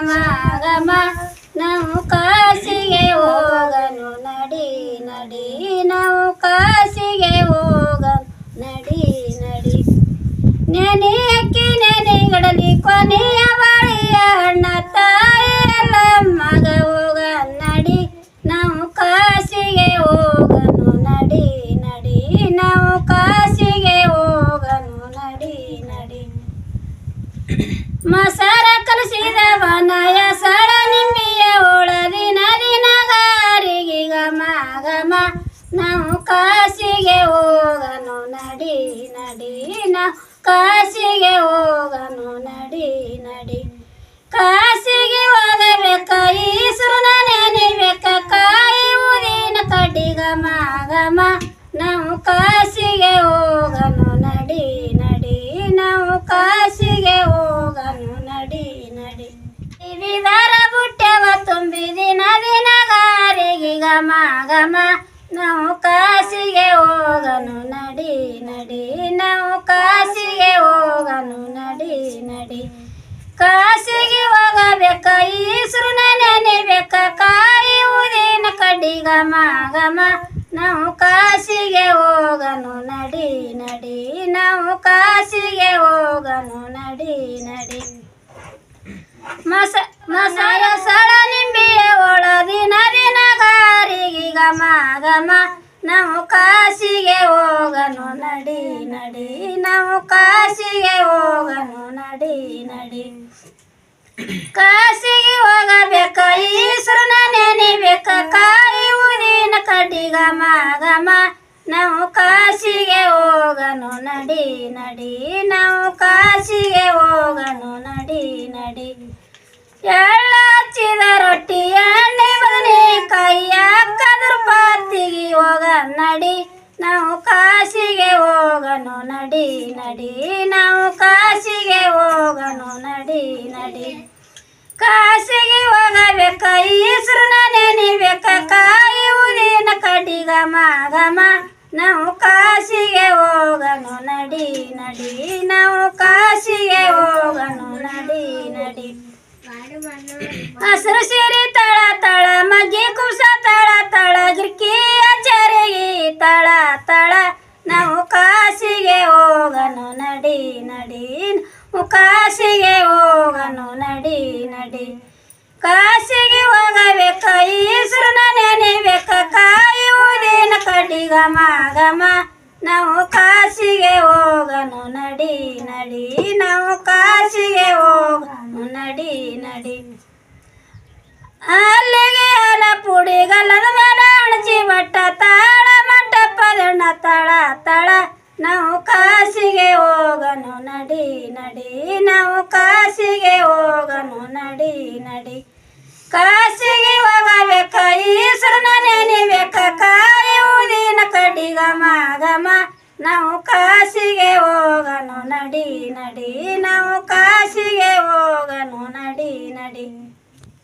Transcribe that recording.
ಗಮ ನಾವು ಕಾಶಿಗೆ ಹೋಗನು, ನಡಿ ನಡಿ ನಾವು ಕಾಶಿಗೆ ಹೋಗನು ನಡಿ ನಡಿ. ನೆನೆಯಕ್ಕೆ ನೆನೆಗಡಲಿ ಕೊನೆಯ ಬಳಿಯ ಅಣ್ಣ, ತಾಯಿ ಎಲ್ಲ ಮಗ ಹೋಗ, ನಡಿ ನಾವು ಕಾಶಿಗೆ ಹೋಗನು, ನಡಿ ನಡಿ ನಾವು ಕಾಶಿಗೆ ಹೋಗನು, ನಡಿ ನಡಿ. ಮಸಾರ ಕಲಸಿದವನ ಸರ ನಿಂಬಿಯ ಒಳದಿ ನದಿ ನಗಾರಿಗೆ ಗಮ ಗಮ. ನಾವು ಕಾಶಿಗೆ ಹೋಗನು, ನಡಿ ನಡಿ. ನಾವು ಕಾಶಿಗೆ ಹೋಗನು, ನಡಿ ನಡಿ. ಕಾಶಿಗೆ ಹೋಗಬೇಕ, ಈಶ್ವರನ ನಾವು ಕಾಶಿಗೆ ಹೋಗನು, ನಡಿ ನಡಿ. ನಾವು ಕಾಶಿಗೆ ಹೋಗನು, ನಡಿ ನಡಿ. ಕಾಸಿಗೆ ಹೋಗಬೇಕ ಈಶ್ವರನ ನೆನೆಬೇಕ ಕಾಯಿ ಊದಿನ ಕಡ್ಡಿ ಗಮ ಗಮ ನಾವು ಕಾಶಿಗೆ ಹೋಗನು, ನಡಿ ನಡಿ. ನಾವು ಕಾಶಿಗೆ ಹೋಗನು, ನಡಿ ನಡಿ. ಮಸ ಮಸಾಲ ಕಾಶಿಗೆ ಹೋಗನು, ನಡಿ ನಡಿ. ನಾವು ಕಾಶಿಗೆ ಹೋಗನು, ನಡಿ ನಡಿ. ಕಾಶಿಗೆ ಹೋಗಬೇಕ, ಈಶ್ವರನ ನೆನೆಬೇಕ. ಕಾಯಿ ಊರಿನ ಕಡಿಗ ಗಮ ಗಮ ನಾವು ಕಾಶಿಗೆ ಹೋಗನು, ನಡಿ ನಡಿ. ನಾವು ಕಾಶಿಗೆ ಹೋಗನು, ನಡಿ ನಡಿ. ಎಳ್ಳ ಹಚ್ಚಿದ ರೊಟ್ಟಿ, ಎಣ್ಣೆ ಬದನೆಕಾಯಿ ಅಕ್ಕದ್ರ ಪಾತಿಗೆ ಹೋಗ, ನಡಿ. ನಾವು ಕಾಶಿಗೆ ಹೋಗನು ನಡಿ ನಡಿ. ನಾವು ಕಾಶಿಗೆ ಹೋಗನು ನಡಿ ನಡಿ. ಕಾಶಿಗೆ ಹೋಗಬೇಕ ಈಶ್ವರನ ನೆನಿಬೇಕ ಕಾಯಿ ಉದಿನ ಕಡಿಗ ಮಾಗಮ. ಗಮ ನಾವು ಕಾಶಿಗೆ ಹೋಗನು ನಡಿ ನಡಿ. ನಾವು ಕಾಶಿಗೆ ಹೋಗನು ನಡಿ ನಡಿ. ಹಸಿರು ಸಿರಿ ತಳ ತಳ ಕಾಶಿಗೆ ಹೋಗನು, ನಡಿ ನಡಿ. ಕಾಶಿಗೆ ಹೋಗಬೇಕ, ಈಶ್ವರನ ನೆನೆಬೇಕ ಕಾಯಿ ಊದಿನ ಮಾಗಮ. ಗಮ ಗಮ ನಾವು ಕಾಶಿಗೆ ಹೋಗನು, ನಡಿ ನಡಿ. ನಾವು ಕಾಶಿಗೆ ಹೋಗನು, ನಡಿ ನಡಿ. ಅಲ್ಲಿಗೆ ಅಲ ಪುಡಿ ನಡಿ ನಡಿ, ನಾವು ಕಾಶಿಗೆ ಹೋಗನು. ನಡಿ ನಡಿ. ಕಾಶಿಗೆ ಹೋಗಬೇಕ, ಈಶ್ವರನ ನೆನೆಬೇಕ. ಕಾಯುವುದಿನ ಕಡಿಗ ಮಾಗಮ. ಗಮ ಗಮ ನಾವು ಕಾಶಿಗೆ ಹೋಗನು. ನಡಿ ನಡಿ, ನಾವು ಕಾಶಿಗೆ ಹೋಗನು. ನಡಿ ನಡಿ.